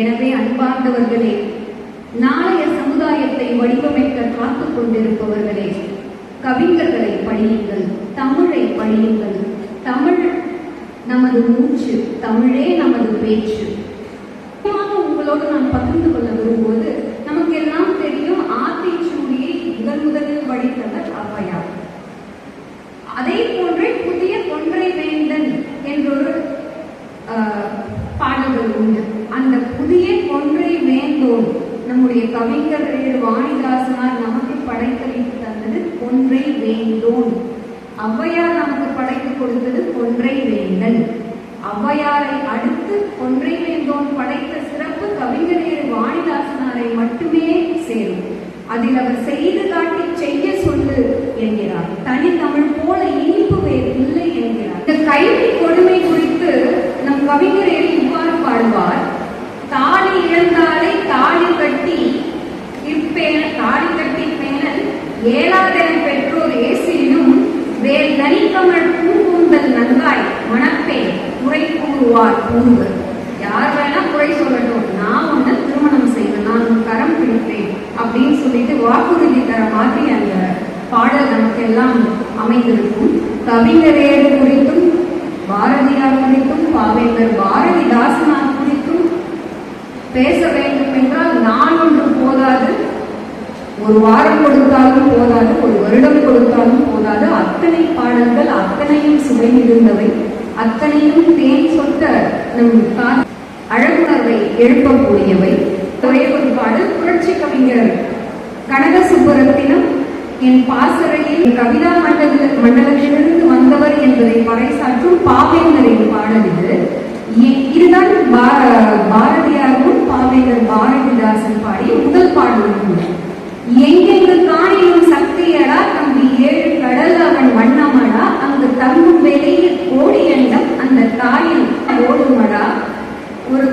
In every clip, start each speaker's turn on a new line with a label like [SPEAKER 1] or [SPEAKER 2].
[SPEAKER 1] எனவே அன்பார்ந்தவர்களே நாளைய சமுதாயத்தை வடிவமைக்க காத்துக் கொண்டிருப்பவர்களே கவிஞர்களை படியுங்கள் தமிழை படியுங்கள். நமது மூச்சு தமிழே நமது பேச்சு. உங்களோடு நான் பகிர்ந்து கொள்ள விரும்புவது நமக்கு எல்லாம் தெரியும் ஆத்திச்சூடியை முதன் முதலில் வடித்தவர் ஔவையார் அதே போன்றே புதிய கொன்றை வேந்தன் என்றொரு ஆஹ், பாடல்கள் உண்டு. அந்த புதிய கொன்றை வேந்தோன் நம்முடைய கவிஞர் வாணிதாசனார் நமக்கு படைத்தளித்து தந்தது கொன்றை வேந்தோன். ஔவையார் நமக்கு படைத்து கொடுத்தது கொன்றை வேந்தன். ஔவையாரை அடுத்து கொன்றை வேந்தோன் படைத்த சிறப்பு கவிஞரேறு வாணிதாசனாரை மட்டுமே சேரும். அதில் அவர் செய்து காட்டி செய்ய சொல்லு என்கிறார். தனி தமிழ் போல இனிப்பு வேறு இல்லை என்கிறார். இந்த கைதி சொல்வார் பூங்கு யார் வேணா குறை சொல்லட்டும். நான் உன்னை திருமணம் செய்வேன். நான் உன் கரம் பிடிப்பேன் அப்படின்னு சொல்லிட்டு வாக்குறுதி தர மாதிரி அந்த பாடல் நமக்கு எல்லாம் அமைந்திருக்கும். கவிஞரையர் குறித்தும் பாரதியார் குறித்தும் பாவேந்தர் பாரதிதாசனார் குறித்தும் பேச வேண்டும் என்றால் நான் ஒன்று போதாது. ஒரு வாரம் கொடுத்தாலும் போதாது. ஒரு வருடம் கொடுத்தாலும் போதாது. அத்தனை பாடல்கள் அத்தனையும் சுவை இருந்தவை அத்தனையும் தேன் சொட்ட நம் அழகுணர்வை எழுப்பக்கூடியவை. ஒரே ஒரு பாடல் புரட்சி கவிஞர் கனக சுப்புரத்தினம் என் பாசறையில் கவிதா மண்டல மண்டலத்திலிருந்து வந்தவர் என்பதை பறைசாற்றும் பாவேந்தரின் பாடல் இது. இதுதான் பா- பாரதியாரும் பாவேந்தர் பாரதிதாசன் பாடிய முதல் பாடல் கூட.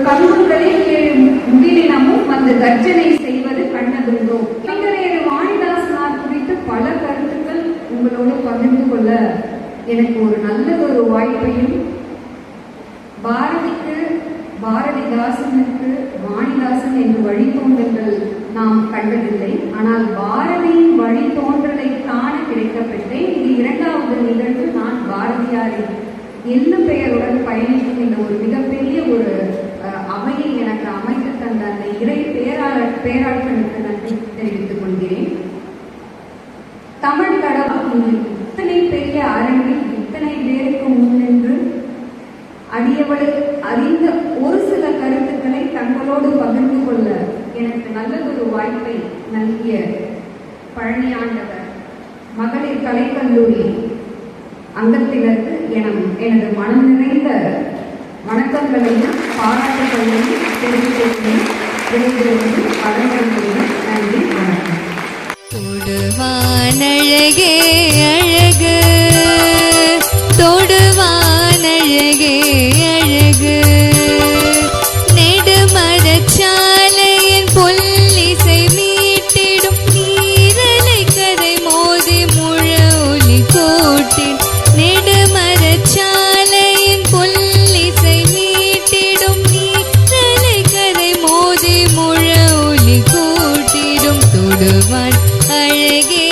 [SPEAKER 1] ஒரு கண்ணுகளில் ஏழு முகிலினமும் வந்து கர்ஜனை செய்வது கண்ணதுண்டோ? கவிஞரேறு வாணிதாசனார் குறித்து பல கருத்துக்கள் உங்களோடு பகிர்ந்து கொள்ள எனக்கு ஒரு நல்லதொரு வாய்ப்பையும் பாரதிக்கு பாரதிதாசனுக்கு வாணிதாசன் என்று வழித்தோன்றல்கள் நாம் கண்டதில்லை. ஆனால் பாரதியின் வழித்தோன்றலை காண கிடைக்கப்பட்டேன் இது இரண்டாவது நிகழ்வு. நான் பாரதியாரின் எல்லு பெயருடன் பயணிக்கும் இந்த ஒரு மிகப்பெரிய ஒரு பேராட்களுக்கு நன்றி தெரிவித்துக் கொள்கிறேன். தமிழ் கடவுள் இத்தனை பெரிய அரங்கில் இத்தனை பேருக்கு முன்னின்று அடியவள் அறிந்த ஒரு சில கருத்துக்களை தங்களோடு பகிர்ந்து கொள்ள எனக்கு நல்லதொரு வாய்ப்பை நல்கிய பழனியாண்டவர் மகளிர் கலைக்கல்லூரி அங்கத்தினருக்கு எனம் எனது மனம் நிறைந்த வணக்கங்களையும் பாராட்டுகளையும் தெரிவித்துள்ளேன் விரைவிலிருந்து வளர்ந்து நன்றி வணக்கம்
[SPEAKER 2] தொடுவானழகே பாடுவான் அழகே.